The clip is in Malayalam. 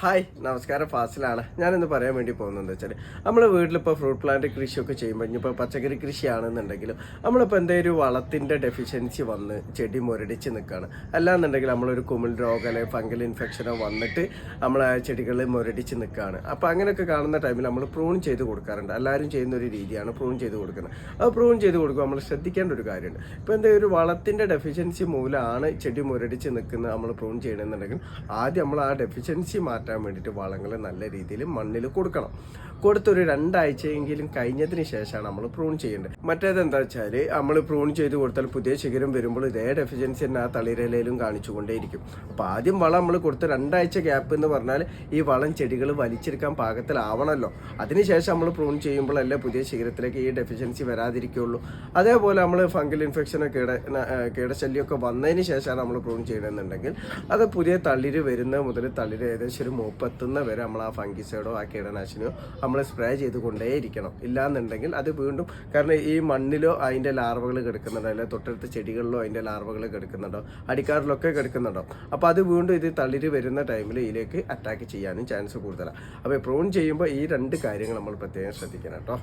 ഹായ് നമസ്കാരം. ഫാസിലാണ്. ഞാനിന്ന് പറയാൻ വേണ്ടി പോകുന്നത് വെച്ചാൽ നമ്മൾ വീട്ടിലിപ്പോൾ ഫ്രൂട്ട് പ്ലാന്റ് കൃഷിയൊക്കെ ചെയ്യുമ്പോൾ ഇനിയിപ്പോൾ പച്ചക്കറി കൃഷിയാണെന്നുണ്ടെങ്കിലും നമ്മളിപ്പോൾ എന്തെങ്കിലും വളത്തിന്റെ ഡെഫിഷ്യൻസി വന്ന് ചെടി മുരടിച്ച് നിൽക്കുകയാണ് അല്ലാന്നുണ്ടെങ്കിൽ നമ്മളൊരു കുമിൾ രോഗം അല്ലെങ്കിൽ ഫംഗൽ ഇൻഫെക്ഷനോ വന്നിട്ട് നമ്മളെ ചെടികൾ മുരടിച്ച് നിൽക്കുകയാണ് അപ്പോൾ അങ്ങനെയൊക്കെ കാണുന്ന ടൈമിൽ നമ്മൾ പ്രൂൺ ചെയ്ത് കൊടുക്കാറുണ്ട്. എല്ലാവരും ചെയ്യുന്ന ഒരു രീതിയാണ് പ്രൂൺ ചെയ്ത് കൊടുക്കുന്നത്. അത് പ്രൂൺ ചെയ്ത് കൊടുക്കുമ്പോൾ നമ്മൾ ശ്രദ്ധിക്കേണ്ട ഒരു കാര്യമുണ്ട്. ഇപ്പോൾ എന്തെങ്കിലും ഒരു വളത്തിന്റെ ഡെഫിഷ്യൻസി മൂലമാണ് ചെടി മുരടിച്ച് നിൽക്കുന്നത് നമ്മൾ പ്രൂൺ ചെയ്യണമെന്നുണ്ടെങ്കിൽ ആദ്യം നമ്മൾ ആ ഡെഫിഷ്യൻസി മാറ്റാൻ വേണ്ടിയിട്ട് വളങ്ങൾ നല്ല രീതിയിൽ മണ്ണിൽ കൊടുക്കണം. കൊടുത്തൊരു രണ്ടാഴ്ചയെങ്കിലും കഴിഞ്ഞതിന് ശേഷമാണ് നമ്മൾ പ്രൂൺ ചെയ്യേണ്ടത്. മറ്റേത് എന്താ വെച്ചാൽ നമ്മൾ പ്രൂൺ ചെയ്ത് കൊടുത്താൽ പുതിയ ശിഖരം വരുമ്പോൾ ഇതേ ഡെഫിഷ്യൻസി തന്നെ ആ തളിരലയിലും കാണിച്ചുകൊണ്ടേയിരിക്കും. അപ്പോൾ ആദ്യം വളം നമ്മൾ കൊടുത്ത രണ്ടാഴ്ച ഗ്യാപ്പ് എന്ന് പറഞ്ഞാൽ ഈ വളം ചെടികൾ വലിച്ചെടുക്കാൻ പാകത്തിലാവണമല്ലോ. അതിനുശേഷം നമ്മൾ പ്രൂൺ ചെയ്യുമ്പോഴല്ലേ പുതിയ ശിഖരത്തിലേക്ക് ഈ ഡെഫിഷ്യൻസി വരാതിരിക്കുള്ളൂ അതേപോലെ നമ്മൾ ഫംഗൽ ഇൻഫെക്ഷനോ കീട കീടശല്യമൊക്കെ വന്നതിന് ശേഷമാണ് നമ്മൾ പ്രൂൺ ചെയ്യണമെന്നുണ്ടെങ്കിൽ അത് പുതിയ തളിര് വരുന്നത് മുതൽ തളിര് ഏകദേശം ഒരു മൂപ്പെത്തുന്ന വരെ നമ്മൾ ആ ഫംഗിസൈഡോ ആ കീടനാശിനിയോ നമ്മൾ സ്പ്രേ ചെയ്ത് കൊണ്ടേയിരിക്കണം. ഇല്ലാന്നുണ്ടെങ്കിൽ അത് വീണ്ടും കാരണം ഈ മണ്ണിലോ അതിന്റെ ലാർവകൾ കിടക്കുന്നുണ്ടോ? അല്ലെങ്കിൽ തൊട്ടടുത്ത ചെടികളിലോ അതിന്റെ ലാർവകൾ കിടക്കുന്നുണ്ടോ? അടിക്കാറിലൊക്കെ കിടക്കുന്നുണ്ടോ? അപ്പോൾ അത് വീണ്ടും ഇത് തളിര് വരുന്ന ടൈമിൽ ഇതിലേക്ക് അറ്റാക്ക് ചെയ്യാനും ചാൻസ് കൂടുതലാണ് അപ്പോൾ പ്രൂൺ ചെയ്യുമ്പോൾ ഈ രണ്ട് കാര്യങ്ങൾ നമ്മൾ പ്രത്യേകം ശ്രദ്ധിക്കണം കേട്ടോ.